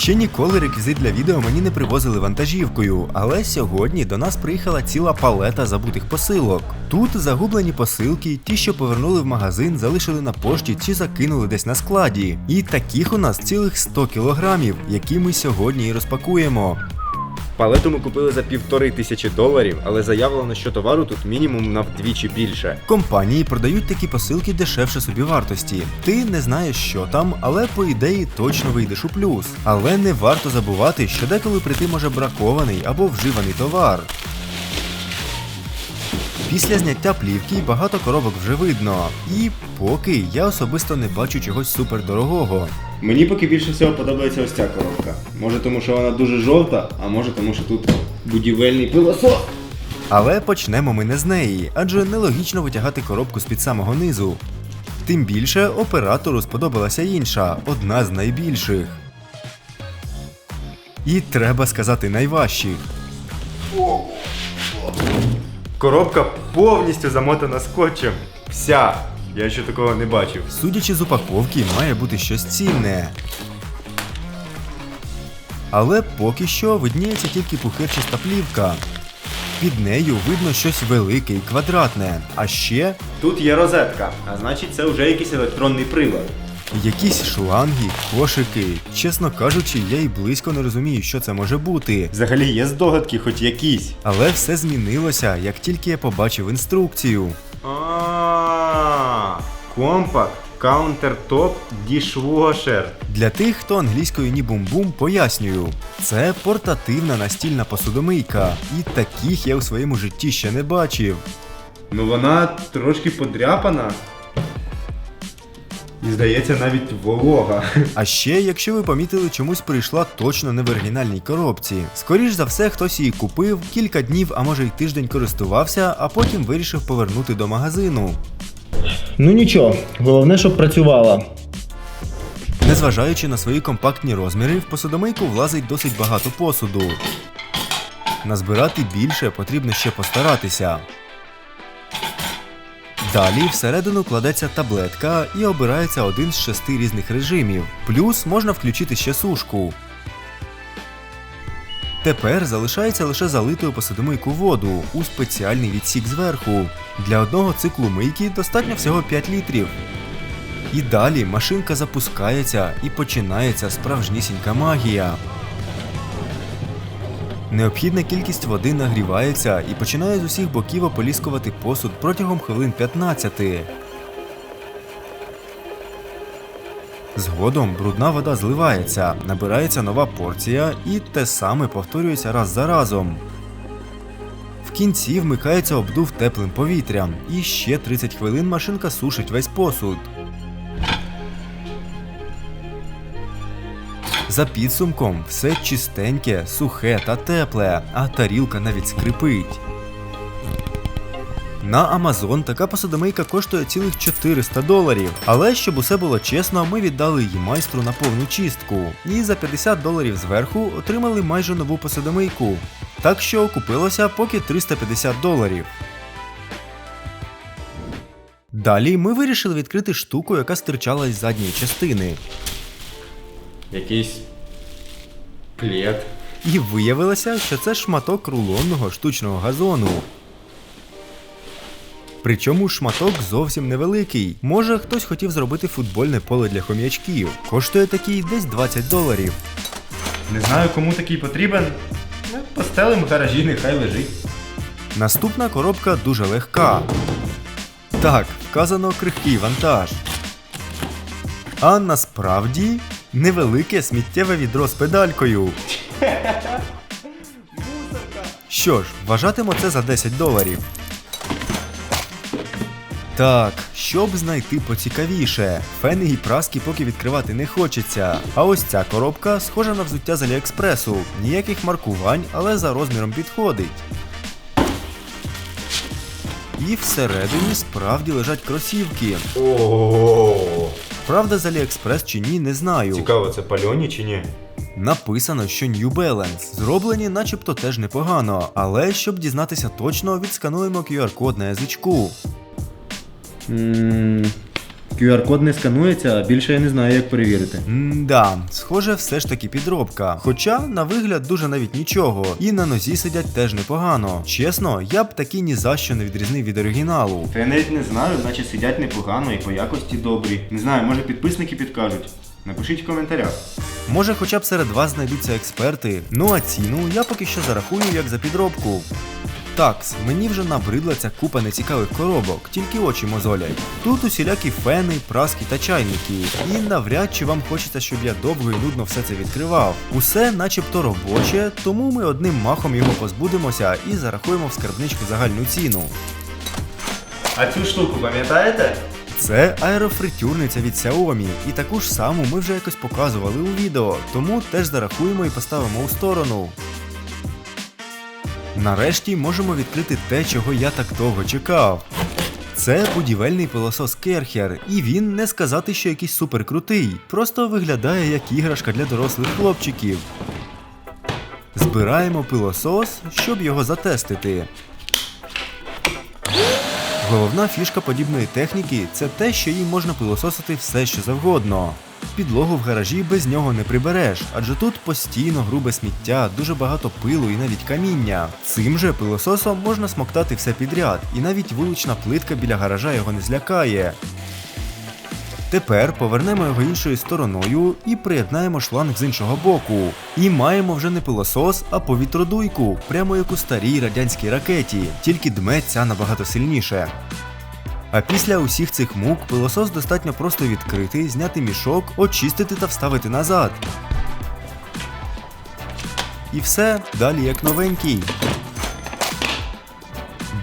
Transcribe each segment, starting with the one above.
Ще ніколи реквізит для відео мені не привозили вантажівкою, але сьогодні до нас приїхала ціла палета забутих посилок. Тут загублені посилки, ті, що повернули в магазин, залишили на пошті чи закинули десь на складі. І таких у нас цілих 100 кілограмів, які ми сьогодні і розпакуємо. Палету ми купили за півтори тисячі доларів, але заявлено, що товару тут мінімум на вдвічі більше. Компанії продають такі посилки дешевше собівартості. Ти не знаєш, що там, але по ідеї точно вийдеш у плюс. Але не варто забувати, що деколи прийти може бракований або вживаний товар. Після зняття плівки багато коробок вже видно. І поки я особисто не бачу чогось супердорогого. Мені поки більше всього подобається ось ця коробка. Може тому, що вона дуже жовта, а може тому, що тут будівельний пилосос. Але почнемо ми не з неї, адже нелогічно витягати коробку з-під самого низу. Тим більше оператору сподобалася інша, одна з найбільших. І треба сказати найважчих. Коробка повністю замотана скотчем. Вся. Я ще такого не бачив. Судячи з упаковки, має бути щось цінне. Але поки що видніється тільки пухирчаста плівка. Під нею видно щось велике і квадратне, а ще Тут є розетка, а значить це вже якийсь електронний прилад. якісь шланги, кошики. Чесно кажучи, я й близько не розумію, що це може бути. Взагалі є здогадки, хоч якісь. Але все змінилося, як тільки я побачив інструкцію. А, компакт, каунтертоп, дішвошер. Для тих, хто англійською ні бум-бум, пояснюю. Це портативна настільна посудомийка, і таких я у своєму житті ще не бачив. Ну вона трошки подряпана. І здається, навіть волога. А ще, якщо ви помітили, чомусь прийшла точно не в оригінальній коробці. Скоріш за все, хтось її купив, кілька днів, а може й тиждень користувався, а потім вирішив повернути до магазину. Ну нічого, головне, щоб працювала. Незважаючи на свої компактні розміри, в посудомийку влазить досить багато посуду. Назбирати більше потрібно ще постаратися. Далі всередину кладеться таблетка і обирається один з шести різних режимів. Плюс можна включити ще сушку. Тепер залишається лише залити посудомийку воду у спеціальний відсік зверху. Для одного циклу мийки достатньо всього 5 літрів. І далі машинка запускається і починається справжнісінька магія. Необхідна кількість води нагрівається і починає з усіх боків ополіскувати посуд протягом хвилин 15. Згодом брудна вода зливається, набирається нова порція і те саме повторюється раз за разом. В кінці вмикається обдув теплим повітрям, і ще 30 хвилин машинка сушить весь посуд. За підсумком, все чистеньке, сухе та тепле, а тарілка навіть скрипить. На Amazon така посудомийка коштує цілих 400 доларів. Але щоб усе було чесно, ми віддали її майстру на повну чистку. І за 50 доларів зверху отримали майже нову посудомийку. Так що купилося поки 350 доларів. Далі ми вирішили відкрити штуку, яка стирчала із задньої частини. Якийсь плед. І виявилося, що це шматок рулонного штучного газону. Причому шматок зовсім невеликий. Може, хтось хотів зробити футбольне поле для хом'ячків. Коштує такий десь 20 доларів. Не знаю, кому такий потрібен. Ну, Постелим в гаражі, нехай лежить. Наступна коробка дуже легка. Так, вказано крихкий вантаж. А насправді невелике сміттєве відро з педалькою. Що ж, вважатимо це за 10 доларів. Так, щоб знайти поцікавіше, фени і праски поки відкривати не хочеться. А ось ця коробка схожа на взуття з Аліекспресу. Ніяких маркувань, але за розміром підходить. І всередині справді лежать кросівки. Ого. Правда, з Аліекспрес чи ні, не знаю. Цікаво, це пальоні чи ні? Написано, що New Balance. Зроблені начебто теж непогано, але щоб дізнатися точно, відскануємо QR-код на язичку. QR-код не сканується, а більше я не знаю, як перевірити. М-да, схоже, все ж таки підробка. Хоча на вигляд дуже навіть нічого, і на нозі сидять теж непогано. Чесно, я б такі ні за що не відрізнив від оригіналу. Та я навіть не знаю, наче сидять непогано і по якості добрі. Не знаю, може підписники підкажуть. Напишіть в коментарях. Може, хоча б серед вас знайдуться експерти. Ну а ціну я поки що зарахую як за підробку. Такс, мені вже набридла ця купа нецікавих коробок, тільки очі мозолять. Тут усілякі фени, праски та чайники. І навряд чи вам хочеться, щоб я довго і нудно все це відкривав. Усе начебто робоче, тому ми одним махом його позбудемося і зарахуємо в скарбничку загальну ціну. А цю штуку пам'ятаєте? Це аерофритюрниця від Xiaomi, і таку ж саму ми вже якось показували у відео, тому теж зарахуємо і поставимо у сторону. Нарешті можемо відкрити те, чого я так довго чекав. Це будівельний пилосос Керхер, і він не сказати, що якийсь суперкрутий, просто виглядає як іграшка для дорослих хлопчиків. Збираємо пилосос, щоб його затестити. Головна фішка подібної техніки це те, що їй можна пилососити все, що завгодно. Підлогу в гаражі без нього не прибереш, адже тут постійно грубе сміття, дуже багато пилу і навіть каміння. Цим же пилососом можна смоктати все підряд, і навіть вулична плитка біля гаража його не злякає. Тепер повернемо його іншою стороною і приєднаємо шланг з іншого боку. І маємо вже не пилосос, а повітродуйку, прямо як у старій радянській ракеті, тільки дме ця набагато сильніше. А після усіх цих мук пилосос достатньо просто відкрити, зняти мішок, очистити та вставити назад. І все, далі як новенький.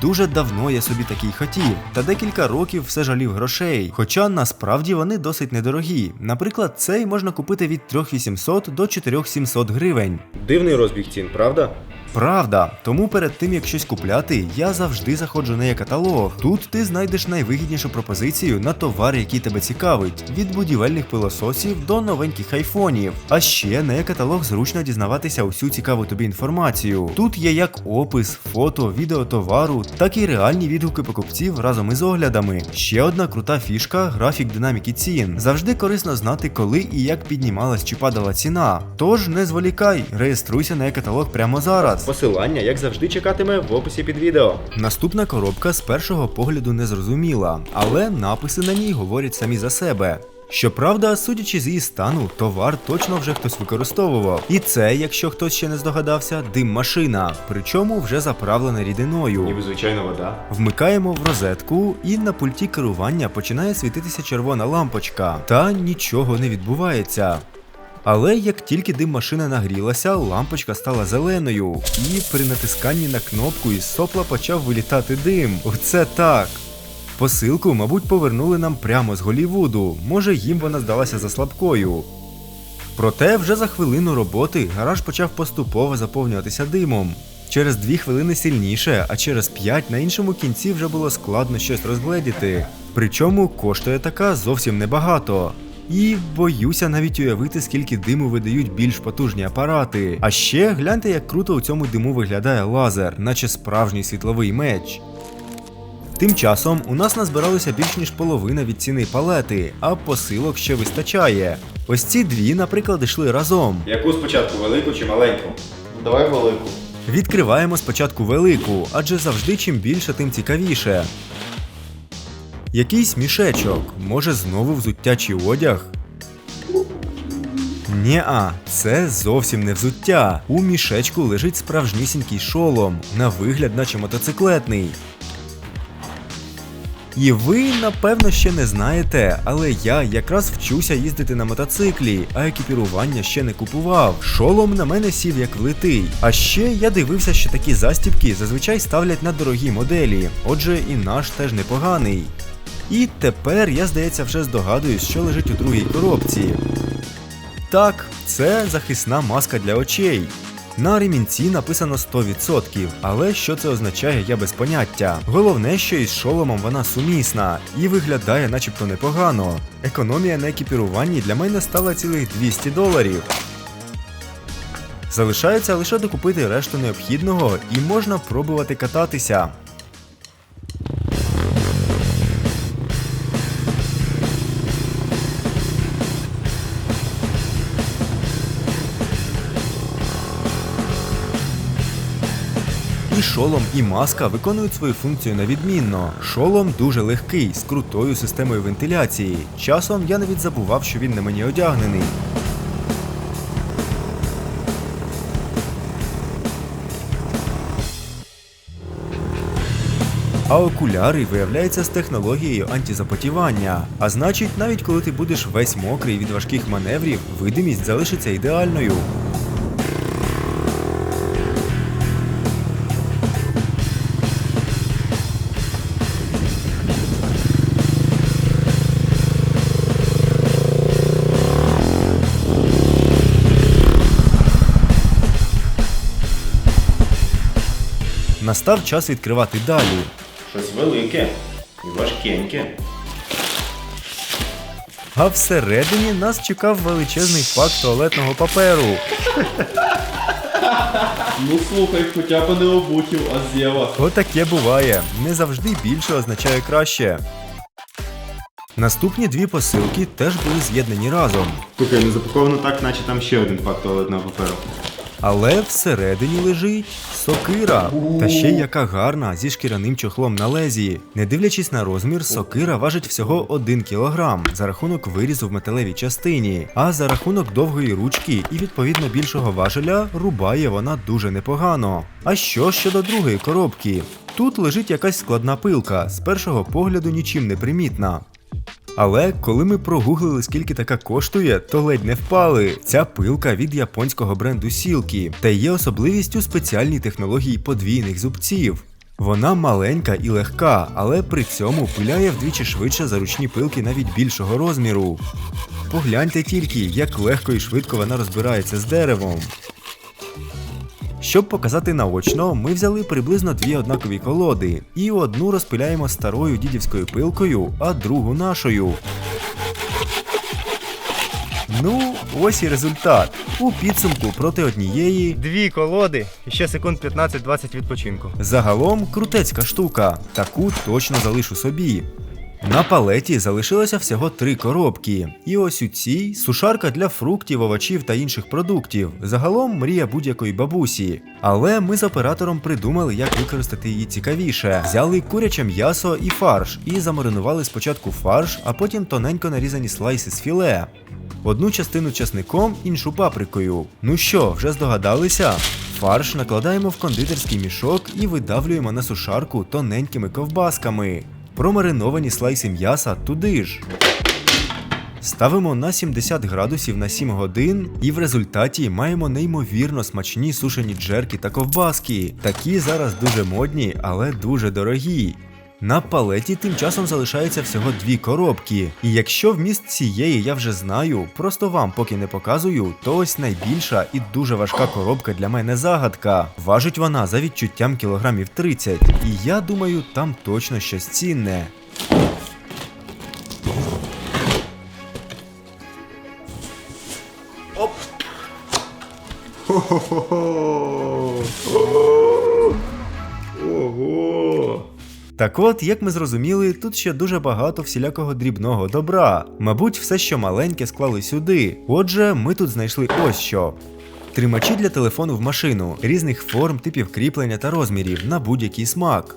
Дуже давно я собі такий хотів, та декілька років все жалів грошей. Хоча насправді вони досить недорогі. Наприклад, цей можна купити від 3800 до 4700 гривень. Дивний розбіг цін, правда? Правда, тому перед тим як щось купляти, я завжди заходжу на є-каталог. Тут ти знайдеш найвигіднішу пропозицію на товар, який тебе цікавить, від будівельних пилососів до новеньких айфонів. А ще на є-каталог зручно дізнаватися усю цікаву тобі інформацію. Тут є як опис, фото, відео товару, так і реальні відгуки покупців разом із оглядами. Ще одна крута фішка графік динаміки цін. Завжди корисно знати, коли і як піднімалась чи падала ціна. Тож не зволікай, реєструйся на є-каталог прямо зараз. Посилання, як завжди, чекатиме в описі під відео. Наступна коробка з першого погляду не зрозуміла, але написи на ній говорять самі за себе. Щоправда, судячи з її стану, товар точно вже хтось використовував. І це, якщо хтось ще не здогадався, дим машина, причому вже заправлена рідиною. Ніби звичайна вода. Вмикаємо в розетку, і на пульті керування починає світитися червона лампочка, та нічого не відбувається. Але як тільки дим машини нагрілася, лампочка стала зеленою, і при натисканні на кнопку із сопла почав вилітати дим. Оце так. Посилку, мабуть, повернули нам прямо з Голівуду. Може, їм вона здалася за слабкою. Проте вже за хвилину роботи гараж почав поступово заповнюватися димом. Через дві хвилини сильніше, а через п'ять на іншому кінці вже було складно щось розгледіти. Причому коштує така зовсім небагато. І боюся навіть уявити, скільки диму видають більш потужні апарати. А ще гляньте, як круто у цьому диму виглядає лазер, наче справжній світловий меч. Тим часом у нас назбиралося більш ніж половина від ціни палети, а посилок ще вистачає. Ось ці дві, наприклад, йшли разом. Яку спочатку велику чи маленьку? Давай велику. Відкриваємо спочатку велику, адже завжди чим більше, тим цікавіше. Якийсь мішечок, може знову взуття чи одяг. Неа, це зовсім не взуття. У мішечку лежить справжнісінький шолом, на вигляд, наче мотоциклетний. І ви, напевно, ще не знаєте, але я якраз вчуся їздити на мотоциклі, а екіпірування ще не купував. Шолом на мене сів як влитий. А ще я дивився, що такі застібки зазвичай ставлять на дорогі моделі, отже, і наш теж непоганий. І тепер я, здається, вже здогадуюсь, що лежить у другій коробці. Так, це захисна маска для очей. На ремінці написано 100%, але що це означає, я без поняття. Головне, що із шоломом вона сумісна і виглядає начебто непогано. Економія на екіпіруванні для мене стала цілих 200 доларів. Залишається лише докупити решту необхідного і можна пробувати кататися. Шолом і маска виконують свою функцію на відмінно. Шолом дуже легкий, з крутою системою вентиляції. Часом я навіть забував, що він на мені одягнений. А окуляри виявляються з технологією антизапотівання. А значить, навіть коли ти будеш весь мокрий від важких маневрів, видимість залишиться ідеальною. Настав час відкривати далі. Щось велике і важкеньке. А всередині нас чекав величезний пак туалетного паперу. Ну слухай, хоча б не обухів, а зєва. Отаке буває. Не завжди більше означає краще. Наступні дві посилки теж були з'єднані разом, Слухай, ну запаковано так, наче там ще один пак туалетного паперу. Але всередині лежить сокира. Та ще яка гарна зі шкіряним чохлом на лезі. Не дивлячись на розмір, сокира важить всього 1 кг за рахунок вирізу в металевій частині. А за рахунок довгої ручки і відповідно більшого важеля рубає вона дуже непогано. А що щодо другої коробки? Тут лежить якась складна пилка, з першого погляду нічим не примітна. Але коли ми прогуглили, скільки така коштує, то ледь не впали. Ця пилка від японського бренду Сілкі та є особливістю спеціальній технології подвійних зубців. Вона маленька і легка, але при цьому пиляє вдвічі швидше за ручні пилки навіть більшого розміру. Погляньте тільки, як легко і швидко вона розбирається з деревом. Щоб показати наочно, ми взяли приблизно дві однакові колоди, і одну розпиляємо старою дідівською пилкою, а другу нашою. Ну, ось і результат. У підсумку проти однієї. Дві колоди і ще секунд 15-20 відпочинку. Загалом крутецька штука. Таку точно залишу собі. На палеті залишилося всього три коробки, і ось у цій сушарка для фруктів, овочів та інших продуктів. Загалом мрія будь-якої бабусі. Але ми з оператором придумали, як використати її цікавіше. Взяли куряче м'ясо і фарш, і замаринували спочатку фарш, а потім тоненько нарізані слайси з філе. Одну частину часником, іншу паприкою. Ну що, вже здогадалися? Фарш накладаємо в кондитерський мішок і видавлюємо на сушарку тоненькими ковбасками. Промариновані слайси м'яса туди ж. Ставимо на 70 градусів на 7 годин, і в результаті маємо неймовірно смачні сушені джерки та ковбаски. Такі зараз дуже модні, але дуже дорогі. На палеті тим часом залишається всього дві коробки. І якщо вміст цієї я вже знаю, просто вам поки не показую, то ось найбільша і дуже важка коробка для мене загадка. Важить вона за відчуттям кілограмів 30, і я думаю, там точно щось цінне. Ого! Так от, як ми зрозуміли, тут ще дуже багато всілякого дрібного добра. Мабуть, все, що маленьке, склали сюди. Отже, ми тут знайшли ось що. Тримачі для телефону в машину, різних форм, типів кріплення та розмірів на будь-який смак.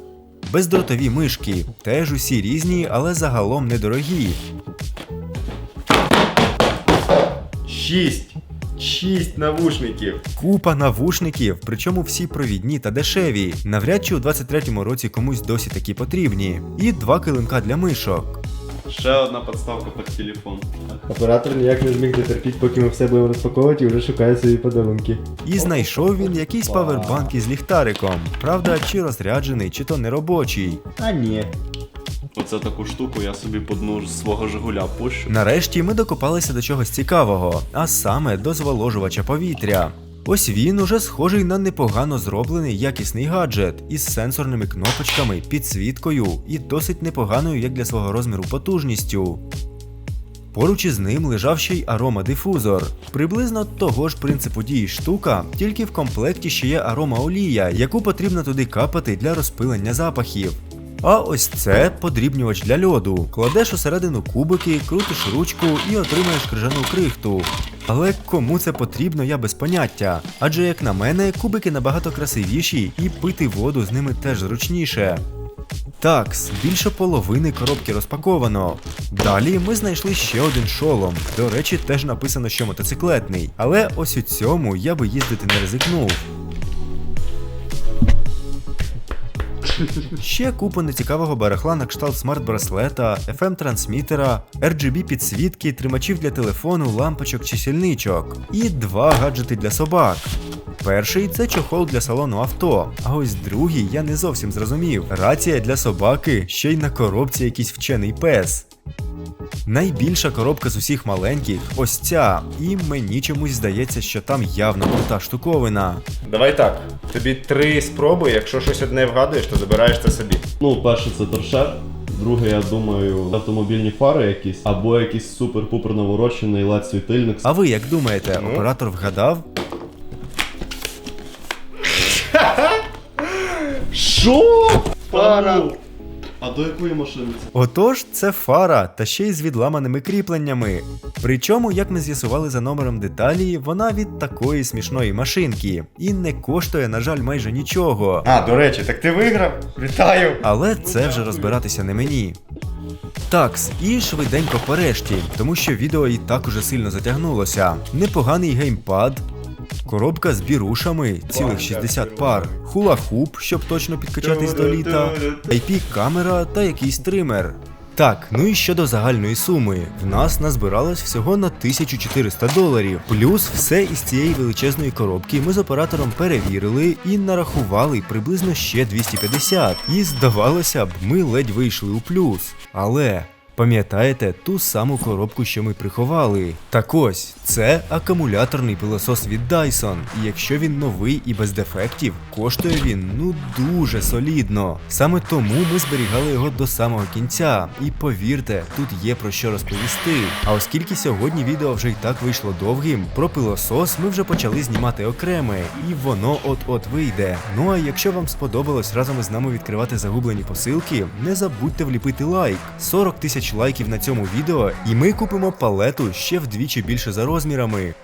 Бездротові мишки, теж усі різні, але загалом недорогі. Шість! Шість навушників! Купа навушників, причому всі провідні та дешеві. Навряд чи у 23-му році комусь досі такі потрібні. І два килимка для мишок. Ще одна подставка під телефон. Оператор ніяк не зміг дотерпіти, поки ми все будемо розпаковувати і вже шукає свої подарунки. І знайшов він якийсь павербанк із ліхтариком. Правда, чи розряджений, чи то неробочий. А ні. Оце таку штуку я собі по дну свого Жигуля пущу. Нарешті ми докопалися до чогось цікавого, а саме до зволожувача повітря. Ось він уже схожий на непогано зроблений якісний гаджет із сенсорними кнопочками, підсвіткою і досить непоганою як для свого розміру потужністю. Поруч із ним лежав ще й аромадифузор. Приблизно того ж принципу дії штука, тільки в комплекті ще є аромаолія, яку потрібно туди капати для розпилення запахів. А ось це подрібнювач для льоду. Кладеш усередину кубики, крутиш ручку і отримаєш крижану крихту. Але кому це потрібно, я без поняття. Адже, як на мене, кубики набагато красивіші і пити воду з ними теж зручніше. Такс, більше половини коробки розпаковано. Далі ми знайшли ще один шолом. До речі, теж написано, що мотоциклетний. Але ось у цьому я би їздити не ризикнув. Ще купа нецікавого барахла на кшталт смарт-браслета, FM-трансмітера, RGB підсвітки, тримачів для телефону, лампочок чи сільничок. І два гаджети для собак. Перший це чохол для салону авто, а ось другий я не зовсім зрозумів. Рація для собаки, ще й на коробці якийсь вчений пес. Найбільша коробка з усіх маленьких ось ця, і мені чомусь здається, що там явно крута штуковина. Давай так. Тобі три спроби, якщо щось одне вгадуєш, то забираєш це собі. Ну, перше це торшер. Друге, я думаю, автомобільні фари якісь, або якийсь супер-пупер наворочений led світильник. А ви як думаєте, Ну? оператор вгадав? Що? Фара! А до якої машини це? Отож, це фара, та ще й з відламаними кріпленнями. Причому, як ми з'ясували за номером деталі, вона від такої смішної машинки і не коштує, на жаль, майже нічого. А, до речі, так ти виграв? Вітаю! Але це вже розбиратися не мені. Такс, і швиденько по решті, тому що відео і так уже сильно затягнулося. Непоганий геймпад, коробка з бірушами, цілих 60 пар, хула-хуп, щоб точно підкачатись до літа, IP-камера та якийсь тример. Так, ну і щодо загальної суми, в нас назбиралось всього на 1400 доларів. Плюс все із цієї величезної коробки ми з оператором перевірили і нарахували приблизно ще 250. І здавалося б, ми ледь вийшли у плюс. Але. Пам'ятаєте ту саму коробку, що ми приховали? Так ось, це акумуляторний пилосос від Dyson, і якщо він новий і без дефектів, коштує він ну дуже солідно. Саме тому ми зберігали його до самого кінця. І повірте, тут є про що розповісти. А оскільки сьогодні відео вже й так вийшло довгим, про пилосос ми вже почали знімати окреме, і воно от-от вийде. Ну а якщо вам сподобалось разом із нами відкривати загублені посилки, не забудьте вліпити лайк. 40 тисяч лайків на цьому відео, і ми купимо палету ще вдвічі більше за розмірами.